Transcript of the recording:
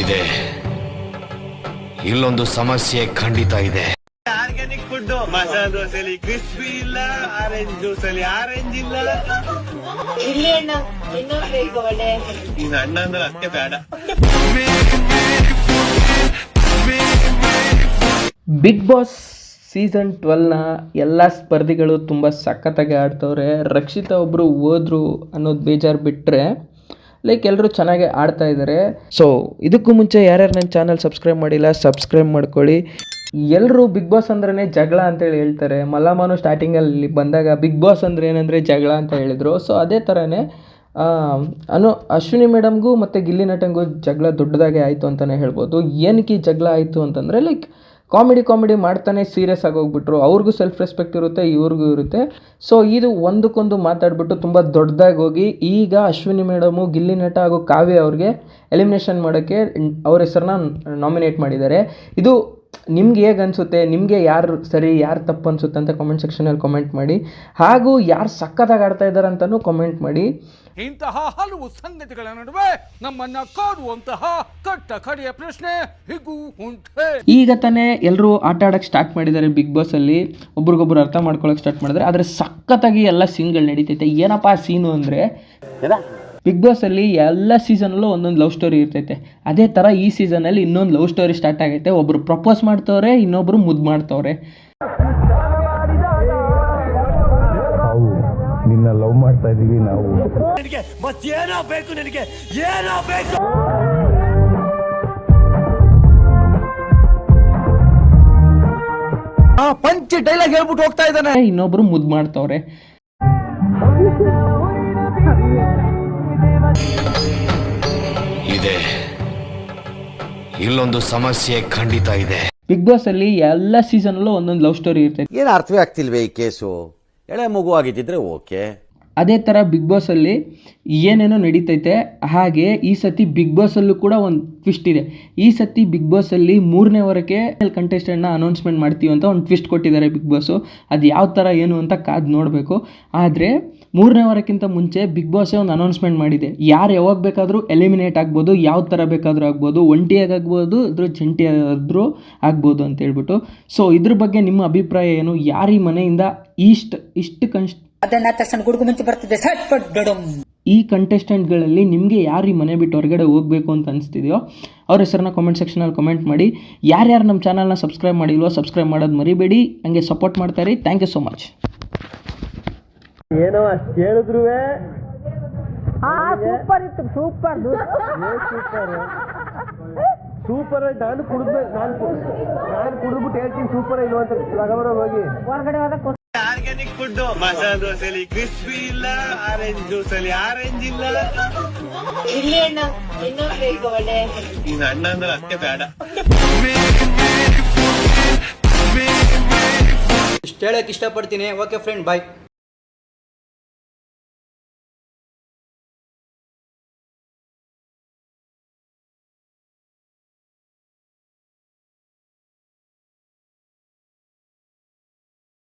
ಇದೆ. ಇಲ್ಲೊಂದು ಸಮಸ್ಯೆ ಖಂಡಿತ ಇದೆ. ಆರ್ಗ್ಯಾನಿಕ್ ಫುಡ್ ಮಸಾಲ ದೋಸೆಲಿ ಕ್ರಿಸ್ಪಿ ಇಲ್ಲ ಆರೆಂಜ್ ಜ್ಯೂಸ್ ಅಲ್ಲಿ ಆರೆಂಜ್ ಇಲ್ಲ. ಇಲ್ಲಿ ಅಣ್ಣ ಅಂದ್ರೆ ಅಷ್ಟೇ ಬೇಡ. ಬಿಗ್ ಬಾಸ್ ಸೀಸನ್ ಟ್ವೆಲ್ನ ಎಲ್ಲ ಸ್ಪರ್ಧಿಗಳು ತುಂಬ ಸಖತ್ತಾಗಿ ಆಡ್ತವ್ರೆ. ರಕ್ಷಿತಾ ಒಬ್ಬರು ಓದ್ರು ಅನ್ನೋದು ಬೇಜಾರು ಬಿಟ್ಟರೆ ಲೈಕ್ ಎಲ್ಲರೂ ಚೆನ್ನಾಗಿ ಆಡ್ತಾ ಇದ್ದಾರೆ ಸೊ ಇದಕ್ಕೂ ಮುಂಚೆ ಯಾರ್ಯಾರು ನನ್ನ ಚಾನಲ್ ಸಬ್ಸ್ಕ್ರೈಬ್ ಮಾಡಿಲ್ಲ, ಸಬ್ಸ್ಕ್ರೈಬ್ ಮಾಡ್ಕೊಳ್ಳಿ. ಎಲ್ಲರೂ ಬಿಗ್ ಬಾಸ್ ಅಂದ್ರೇ ಜಗಳ ಅಂತೇಳಿ ಹೇಳ್ತಾರೆ. ಮಲ್ಲಮ್ಮನು ಸ್ಟಾರ್ಟಿಂಗಲ್ಲಿ ಬಂದಾಗ ಬಿಗ್ ಬಾಸ್ ಅಂದರೆ ಏನಂದರೆ ಜಗಳ ಅಂತ ಹೇಳಿದರು. ಸೊ ಅದೇ ಥರನೇ ಅನು, ಅಶ್ವಿನಿ ಮೇಡಮ್ಗೂ ಮತ್ತು ಗಿಲ್ಲಿ ನಟಂಗೂ ಜಗಳ ದೊಡ್ಡದಾಗೆ ಆಯಿತು ಅಂತಲೇ ಹೇಳ್ಬೋದು. ಏನಕ್ಕೆ ಜಗಳ ಆಯಿತು ಅಂತಂದರೆ, ಲೈಕ್ ಕಾಮಿಡಿ ಕಾಮಿಡಿ ಮಾಡ್ತಾನೆ ಸೀರಿಯಸ್ ಆಗಿ ಹೋಗ್ಬಿಟ್ರು. ಅವ್ರಿಗೂ ಸೆಲ್ಫ್ ರೆಸ್ಪೆಕ್ಟ್ ಇರುತ್ತೆ, ಇವ್ರಿಗೂ ಇರುತ್ತೆ. ಸೊ ಇದು ಒಂದಕ್ಕೊಂದು ಮಾತಾಡ್ಬಿಟ್ಟು ತುಂಬ ದೊಡ್ಡದಾಗಿ ಹೋಗಿ, ಈಗ ಅಶ್ವಿನಿ ಮೇಡಮು ಗಿಲ್ಲಿ ನಟ ಹಾಗೂ ಕಾವ್ಯ ಅವ್ರಿಗೆ ಎಲಿಮಿನೇಷನ್ ಮಾಡೋಕ್ಕೆ ಅವ್ರ ಹೆಸರನ್ನ ನಾಮಿನೇಟ್ ಮಾಡಿದ್ದಾರೆ. ಇದು ನಿಮ್ಗೆ ಹೇಗೆ ಅನಿಸುತ್ತೆ? ನಿಮಗೆ ಯಾರು ಸರಿ ಯಾರು ತಪ್ಪು ಅನಿಸುತ್ತೆ ಅಂತ ಕಾಮೆಂಟ್ ಸೆಕ್ಷನಲ್ಲಿ ಕಾಮೆಂಟ್ ಮಾಡಿ. ಹಾಗೂ ಯಾರು ಸಖತ್ತಾಗಿ ಆಡ್ತಾ ಇದ್ದಾರೆ ಅಂತಲೂ ಕಾಮೆಂಟ್ ಮಾಡಿ. ಇಂತಹ ಹಲವು ಸಂಗತಿಗಳ ನಡುವೆ ನಮ್ಮನ್ನ ಕಾಡುವಂತಹ ಕಟ್ಟ ಕಡೆಯ ಪ್ರಶ್ನೆ ಹೀಗೂ ಉಂಟೆ. ಈಗ ತಾನೇ ಎಲ್ಲರೂ ಆಟ ಆಡೋಕೆ ಸ್ಟಾರ್ಟ್ ಮಾಡಿದ್ದಾರೆ ಬಿಗ್ ಬಾಸ್ ಅಲ್ಲಿ. ಒಬ್ರಿಗೊಬ್ರು ಅರ್ಥ ಮಾಡ್ಕೊಳಕ್ ಸ್ಟಾರ್ಟ್ ಮಾಡಿದ್ರೆ ಆದ್ರೆ ಸಖತ್ತಾಗಿ ಎಲ್ಲ ಸೀನ್ಗಳು ನಡೀತೈತೆ. ಏನಪ್ಪ ಸೀನು ಅಂದರೆ? ಬಿಗ್ ಬಾಸಲ್ಲಿ ಎಲ್ಲ ಸೀಸನಲ್ಲೂ ಒಂದೊಂದು ಲವ್ ಸ್ಟೋರಿ ಇರ್ತೈತೆ. ಅದೇ ಥರ ಈ ಸೀಸನಲ್ಲಿ ಇನ್ನೊಂದು ಲವ್ ಸ್ಟೋರಿ ಸ್ಟಾರ್ಟ್ ಆಗೈತೆ. ಒಬ್ಬರು ಪ್ರಪೋಸ್ ಮಾಡ್ತವ್ರೆ ಇನ್ನೊಬ್ಬರು ಮುದ್ದು ಮಾಡ್ತವ್ರೆ. ನಿನ್ನ ಲವ್ ಮಾಡ್ತಾ ಇದೀವಿ ನಾವು. ಪಂಚ್ ಡೈಲಾಗ್ ಹೇಳ್ಬಿಟ್ಟು ಹೋಗ್ತಾ ಇದ್ದಾನೆ. ಇನ್ನೊಬ್ರು ಮುದ್ದು ಮಾಡ್ತವ್ರೆ. ಇದೆ. ಇಲ್ಲೊಂದು ಸಮಸ್ಯೆ ಖಂಡಿತ ಇದೆ. ಬಿಗ್ ಬಾಸ್ ಅಲ್ಲಿ ಎಲ್ಲ ಸೀಸನ್ ಅಲ್ಲೂ ಒಂದೊಂದು ಲವ್ ಸ್ಟೋರಿ ಇರ್ತೈತೆ. ಏನು ಅರ್ಥವೇ ಆಗ್ತಿಲ್ವೇ ಈ ಕೇಸು? ಎಳೆ ಮಗು ಆಗಿದ್ದಿದ್ರೆ ಓಕೆ. ಅದೇ ಥರ ಬಿಗ್ ಬಾಸಲ್ಲಿ ಏನೇನೋ ನಡೀತೈತೆ, ಹಾಗೆ ಈ ಸತಿ ಬಿಗ್ ಬಾಸಲ್ಲೂ ಕೂಡ ಒಂದು ಟ್ವಿಸ್ಟ್ ಇದೆ. ಈ ಸತಿ ಬಿಗ್ ಬಾಸಲ್ಲಿ ಮೂರನೇ ವಾರಕ್ಕೆ ಕಂಟೆಸ್ಟೆಂಟ್ನ ಅನೌನ್ಸ್ಮೆಂಟ್ ಮಾಡ್ತೀವಿ ಅಂತ ಒಂದು ಟ್ವಿಸ್ಟ್ ಕೊಟ್ಟಿದ್ದಾರೆ ಬಿಗ್ ಬಾಸು ಅದು ಯಾವ ಥರ ಏನು ಅಂತ ಕಾದು ನೋಡಬೇಕು. ಆದರೆ ಮೂರನೇ ವಾರಕ್ಕಿಂತ ಮುಂಚೆ ಬಿಗ್ ಬಾಸೇ ಒಂದು ಅನೌನ್ಸ್ಮೆಂಟ್ ಮಾಡಿದೆ. ಯಾರು ಯಾವಾಗ ಬೇಕಾದರೂ ಎಲಿಮಿನೇಟ್ ಆಗ್ಬೋದು, ಯಾವ ಥರ ಬೇಕಾದರೂ ಆಗ್ಬೋದು, ಒಂಟಿಯಾಗಿ ಆಗ್ಬೋದು ಇದ್ರ ಜಂಟಿಯಾದರೂ ಆಗ್ಬೋದು ಅಂತ ಹೇಳ್ಬಿಟ್ಟು. ಸೊ ಇದ್ರ ಬಗ್ಗೆ ನಿಮ್ಮ ಅಭಿಪ್ರಾಯ ಏನು? ಯಾರೀ ಮನೆಯಿಂದ ಇಷ್ಟು ಇಷ್ಟು ಕನ್ಸ್ ಅದನ್ನ ತಕ್ಷಣ ಗುಡುಗು ಮುಂಚೆ ಬರ್ತಿದೆ. ಸಟ್ ಪಟ್ ಡಡಮ್ ಈ ಕಂಟೆಸ್ಟೆಂಟ್ಗಳಲ್ಲಿ ನಿಮಗೆ ಯಾರು ಈ ಮನೆ ಬಿಟ್ಟು ಹೊರಗಡೆ ಹೋಗಬೇಕು ಅಂತ ಅನಿಸ್ತಿದೆಯೋ ಅವ್ರ ಹೆಸರನ್ನ ಕಾಮೆಂಟ್ ಸೆಕ್ಷನಲ್ಲಿ ಕಮೆಂಟ್ ಮಾಡಿ. ಯಾರ್ಯಾರು ನಮ್ಮ ಚಾನಲ್ನ ಸಬ್ಸ್ಕ್ರೈಬ್ ಮಾಡಿಲ್ವೋ ಸಬ್ಸ್ಕ್ರೈಬ್ ಮಾಡೋದು ಮರಿಬೇಡಿ. ಹಂಗೆ ಸಪೋರ್ಟ್ ಮಾಡ್ತಾಯಿರಿ ಥ್ಯಾಂಕ್ ಯು ಸೊ ಮಚ್ ಏನೋ ಅಷ್ಟು ಕೇಳಿದ್ರು ಸೂಪರ್ ಇತ್ತು ಸೂಪರ್ ಸೂಪರ್ ನಾನು ಕುಡಿದ್ಬೇಕು ನಾನು ನಾನು ಕುಡಿದ್ಬಿಟ್ಟು ಹೇಳ್ತೀನಿ ಸೂಪರ್ ಇಲ್ವಂತ ಅಂತ. ಹೋಗಿ. ಹೊರಗಡೆ ಹೋದ ಆರ್ಗ್ಯಾನಿಕ್ ಫುಡ್ ಮಸಾಲ ದೋಸೆಲಿ ಕ್ರಿಸ್ಪಿ ಇಲ್ಲ ಆರೆಂಜ್ ಜ್ಯೂಸ್ ಅಲ್ಲಿ ಆರೆಂಜ್ ಇಲ್ಲ. ಇಲ್ಲಿ ಅಣ್ಣ ಇನ್ನೊಂದು ಬೇಕು ಒಳ್ಳೆ ಇನ್ನು ಅಣ್ಣ ಅಂದ್ರೆ ಅಷ್ಟೇ ಬೇಡ. ಇಷ್ಟು ಹೇಳಕ್ ಇಷ್ಟಪಡ್ತೀನಿ. Okay friend bye